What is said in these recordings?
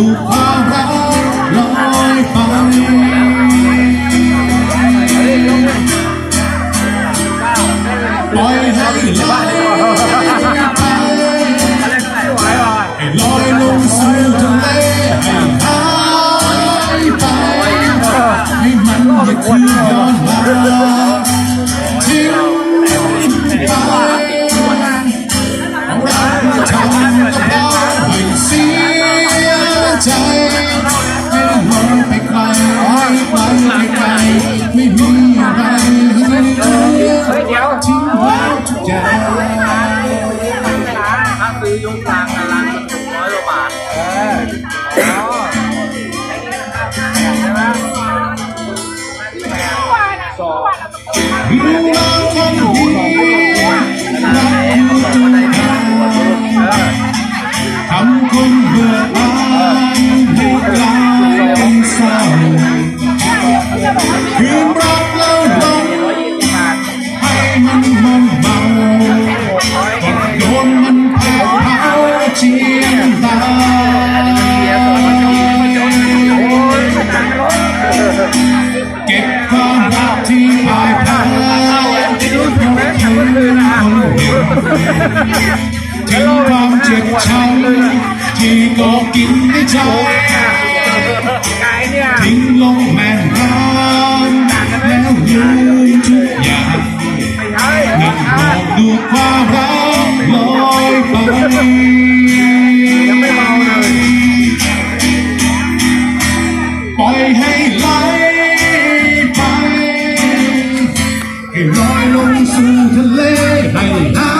ถูกความรักลอไปให้ไหลไปให้ลงสู่ทะเลให้ไปให้มันไม่คืย้อนมา ถึงความเจ็บช้ำที่ก็กินไม่ใจทิ้งลงแม่ สู่ทะเลให้หา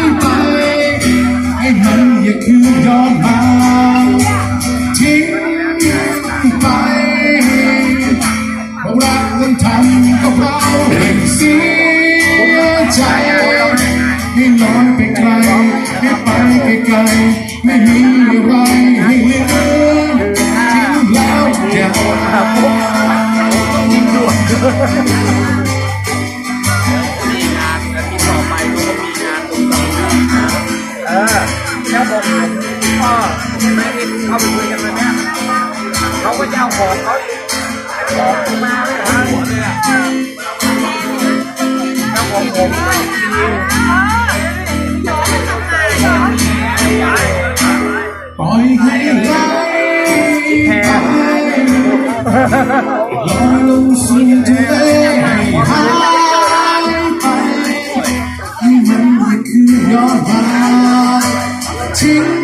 ยไปให้มันอย่าคือย้อนมาทิ้งไปรักมันทำกับเราเสียใจให้นอนไปไกลให้ไปไกลไม่มีอะไรให้เหลือทิ้งแล้วอย่า Yeah. บอกพ่อแม่เห็นเขาไปคุยกันแบบนี้เขาก็จะเอาของเขาของมาไม่หาหัวเลยอะเจ้าของผมไม่กินปล่อยให้ไหลแพ้ลอยลงสู่ทะเไให้หา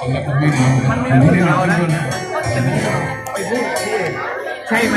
ผมไม่ทำผมไม่ได้เอานะใช่ไหม